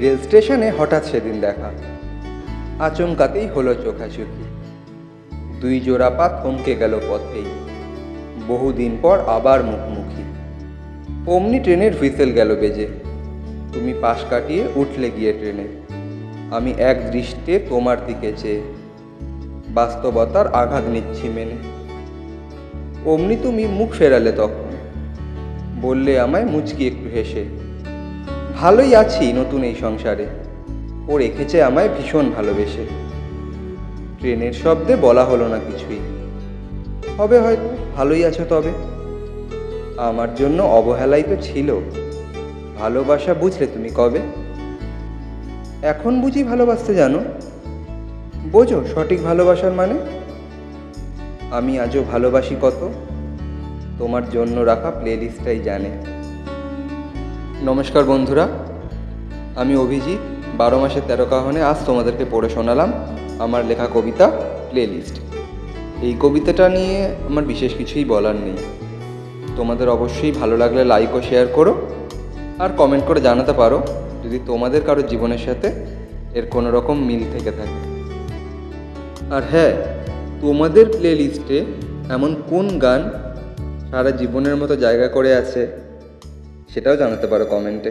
Rail স্টেশনে হঠাৎ সেদিন দেখা। আচমকাতেই হলো চোখাচোখি। দুই জোড়া পা থমকে গেল পথেই। বহুদিন পর আবার মুখোমুখি। অমনি ট্রেনের হুইসেল গেল বেজে। তুমি পাশ কাটিয়ে উঠলে গিয়ে ট্রেনে। আমি এক দৃষ্টে তোমার দিকে চেয়ে। বাস্তবতার আঘাত নিচ্ছি মেনে। অমনি তুমি মুখ ফেরালে তখন। বললে আমায় মুচকি একটু হেসে। ভালোই আছি নতুন এই সংসারে। ও রেখেছে আমায় ভীষণ ভালোবেসে। ট্রেনের শব্দে বলা হলো না কিছুই। হবে হয়তো, ভালোই আছো তবে। আমার জন্য অবহেলাই তো ছিল। ভালোবাসা বুঝলে তুমি কবে? এখন বুঝি ভালোবাসতে জানো? বোঝো সঠিক ভালোবাসার মানে? আমি আজও ভালোবাসি কত? তোমার জন্য রাখা প্লেলিস্টটাই জানে। নমস্কার বন্ধুরা, আমি অভিজিৎ, বারো মাসের তেরো কাহনে আজ তোমাদেরকে পড়ে শোনালাম আমার লেখা কবিতা প্লেলিস্ট এই কবিতাটা নিয়ে আমার বিশেষ কিছুই বলার নেই। তোমাদের অবশ্যই ভালো লাগলে লাইক ও শেয়ার করো, আর কমেন্ট করে জানাতে পারো যদি তোমাদের কারও জীবনের সাথে এর কোনো রকম মিল থেকে থাকে। আর হ্যাঁ তোমাদের প্লেলিস্টে এমন কোন গান সারা জীবনের মতো জায়গা করে আছে সেটাও জানাতে পারো কমেন্টে